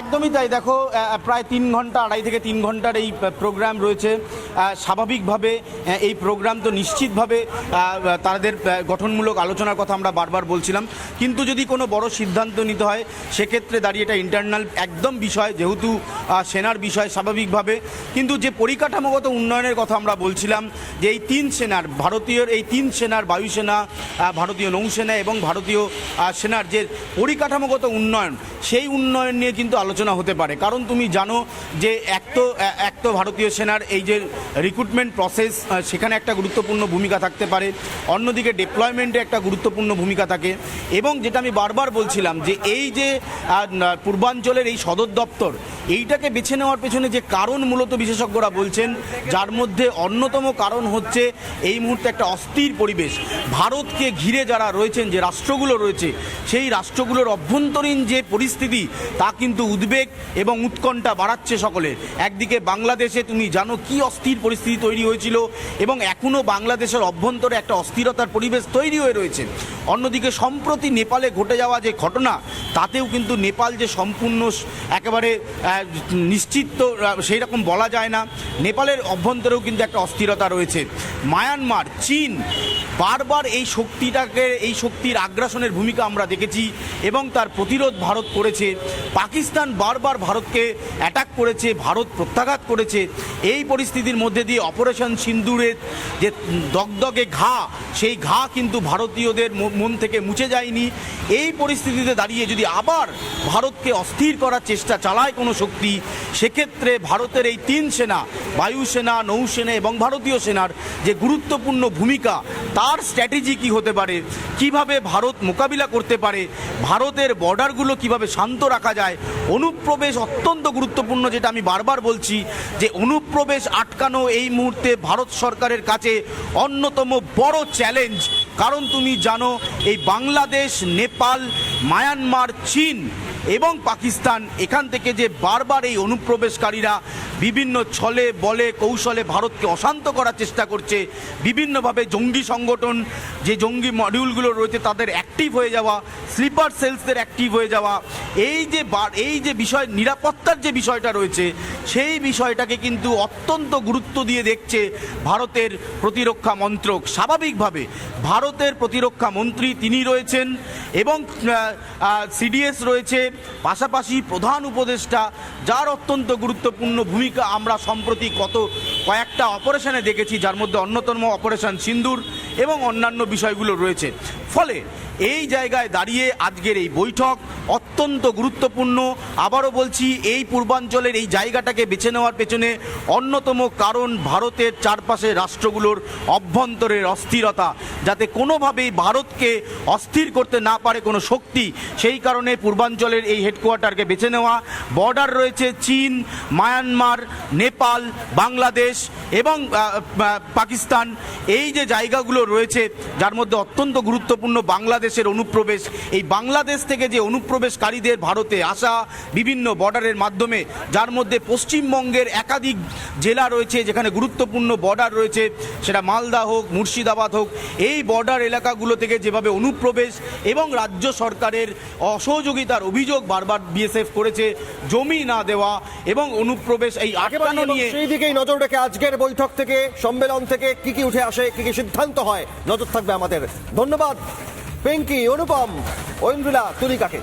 একদমই তাই। দেখো প্রায় তিন ঘণ্টা, আড়াই থেকে তিন ঘণ্টার এই প্রোগ্রাম রয়েছে। স্বাভাবিকভাবে এই প্রোগ্রাম তো নিশ্চিতভাবে তাদের গঠনমূলক আলোচনার কথা আমরা বারবার বলছিলাম। কিন্তু যদি কোনো বড় সিদ্ধান্ত নিতে হয়, সেক্ষেত্রে দাঁড়িয়ে এটা ইন্টারনাল একদম বিষয়, যেহেতু সেনার বিষয় স্বাভাবিকভাবে। কিন্তু যে পরিকাঠামোগত উন্নয়নের কথা আমরা বলছিলাম, যে এই তিন সেনার ভারতীয় এই তিন সেনার বায়ুসেনা ভারতীয় নৌসেনা এবং ভারতীয় সেনার যে পরিকাঠামোগত উন্নয়ন সেই উন্নয়ন নিয়ে কিন্তু আলোচনা হতে পারে। কারণ তুমি জানো যে এক তো এক তো ভারতীয় সেনার এই যে রিক্রুটমেন্ট প্রসেস সেখানে একটা গুরুত্বপূর্ণ ভূমিকা থাকতে পারে। অন্যদিকে ডিপ্লয়মেন্টে একটা গুরুত্বপূর্ণ ভূমিকা থাকে। এবং যেটা আমি বারবার বলছিলাম যে এই যে পূর্বাঞ্চলের এই সদর দপ্তর এইটাকে বেছে নেওয়ার পেছনে যে কারণ মূলত বিশেষজ্ঞরা বলছেন, যার মধ্যে অন্যতম কারণ হচ্ছে এই মুহূর্তে একটা অস্থির পরিবেশ। ভারতকে ঘিরে যারা রয়েছেন, যে রাষ্ট্রগুলো রয়েছে, সেই রাষ্ট্রগুলোর অভ্যন্তরীণ যে পরিস্থিতি, তা কিন্তু উদ্বেগ এবং উৎকণ্ঠা বাড়াচ্ছে সকলে। একদিকে বাংলাদেশে তুমি জানো কি অস্থির পরিস্থিতি তৈরি হয়েছিল এবং এখনও বাংলাদেশের অভ্যন্তরে একটা অস্থিরতার পরিবেশ তৈরি হয়ে রয়েছে। অন্যদিকে সম্প্রতি নেপালে ঘটে যাওয়া যে ঘটনা, তাতেও কিন্তু নেপাল যে সম্পূর্ণ একেবারে নিশ্চিত তো সেই রকম বলা যায় না। নেপালের অভ্যন্তরেও কিন্তু একটা অস্থিরতা রয়েছে। মায়ানমার, চীন, বারবার এই শক্তিটাকে, এই শক্তির আগ্রাসনের ভূমিকা আমরা দেখেছি এবং তার প্রতিরোধ ভারত করেছে। পাকিস্তান বারবার ভারতকে অ্যাটাক করেছে, ভারত প্রত্যাঘাত করেছে। এই পরিস্থিতির মধ্যে দিয়ে অপারেশন সিন্দুরের যে দগদগে ঘা, সেই ঘা কিন্তু ভারতীয়দের মন থেকে মুছে যায়নি। এই পরিস্থিতিতে দাঁড়িয়ে যদি আবার ভারতকে অস্থির করার চেষ্টা চালায় কোনো শক্তি, সেক্ষেত্রে ভারতের এই তিন সেনা, বায়ুসেনা, নৌসেনা এবং ভারতীয় সেনার যে গুরুত্বপূর্ণ ভূমিকা, তার স্ট্র্যাটেজি কি হতে পারে? কীভাবে ভারত মোকাবিলা করতে পারে? ভারতের বর্ডারগুলো কীভাবে শান্ত রাখা যায়? অনুপ্রবেশ অত্যন্ত গুরুত্বপূর্ণ যেটা আমি বারবার বলছি, যে অনুপ্রবেশ আটকানো এই মুহূর্তে ভারত সরকারের কাছে অন্যতম বড় চ্যালেঞ্জ কারণ তুমি জানো, এই বাংলাদেশ, নেপাল পাল মায়ানমার, চীন এবং পাকিস্তান এখান থেকে যে বারবার এই অনুপ্রবেশকারীরা বিভিন্ন ছলে, বলে, কৌশলে ভারতকে অশান্ত করার চেষ্টা করছে, বিভিন্নভাবে জঙ্গি সংগঠন, যে জঙ্গি মডিউলগুলো রয়েছে তাদের অ্যাক্টিভ হয়ে যাওয়া স্লিপার সেলসদের অ্যাক্টিভ হয়ে যাওয়া, এই যে এই যে বিষয়, নিরাপত্তার যে বিষয়টা রয়েছে, সেই বিষয়টাকে কিন্তু অত্যন্ত গুরুত্ব দিয়ে দেখছে ভারতের প্রতিরক্ষা মন্ত্রক। স্বাভাবিকভাবে ভারতের প্রতিরক্ষা মন্ত্রী তিনি রয়েছেন এবং সিডিএস রয়েছে, পাশাপাশি প্রধান উপদেষ্টা, যার অত্যন্ত গুরুত্বপূর্ণ ভূমিকা আমরা সম্প্রতি কত কয়েকটা অপারেশনে দেখেছি, যার মধ্যে অন্যতম অপারেশন সিন্দুর এবং অন্যান্য বিষয়গুলো রয়েছে। ফলে এই জায়গায় দাঁড়িয়ে আজকের এই বৈঠক অত্যন্ত গুরুত্বপূর্ণ। আবারও বলছি, এই পূর্বাঞ্চলের এই জায়গাটাকে বেছে নেওয়ার পেছনে অন্যতম কারণ ভারতের চারপাশে রাষ্ট্রগুলোর অভ্যন্তরের অস্থিরতা। যাতে কোনোভাবেই ভারতকে অস্থির করতে না পারে কোনো শক্তি, সেই কারণে পূর্বাঞ্চলের এই হেডকোয়ার্টারকে বেছে নেওয়া। বর্ডার রয়েছে চীন, মায়ানমার, নেপাল, বাংলাদেশ এবং পাকিস্তান। এই যে জায়গাগুলো রয়েছে, যার মধ্যে অত্যন্ত গুরুত্বপূর্ণ বাংলাদেশের অনুপ্রবেশ, এই বাংলাদেশ থেকে যে অনুপ্রবেশকারীদের ভারতে আসা বিভিন্ন বর্ডারের মাধ্যমে যার মধ্যে পশ্চিমবঙ্গের একাধিক জেলা রয়েছে যেখানে গুরুত্বপূর্ণ বর্ডার রয়েছে সেটা মালদা হোক মুর্শিদাবাদ হোক এই বর্ডার এলাকাগুলো থেকে যেভাবে অনুপ্রবেশ এবং রাজ্য সরকারের অসহযোগিতার অভিযোগ বারবার বিএসএফ করেছে জমি না দেওয়া এবং অনুপ্রবেশ এই আটকানো নিয়ে সেই দিকেই নজর রেখে আজকের বৈঠক থেকে সম্মেলন থেকে কি কি উঠে আসে কি কি সিদ্ধান্ত হয় নজর থাকবে আমাদের। ধন্যবাদ পেঙ্কি অনুপম ঐন্দ্রিলা তুলিকাকে।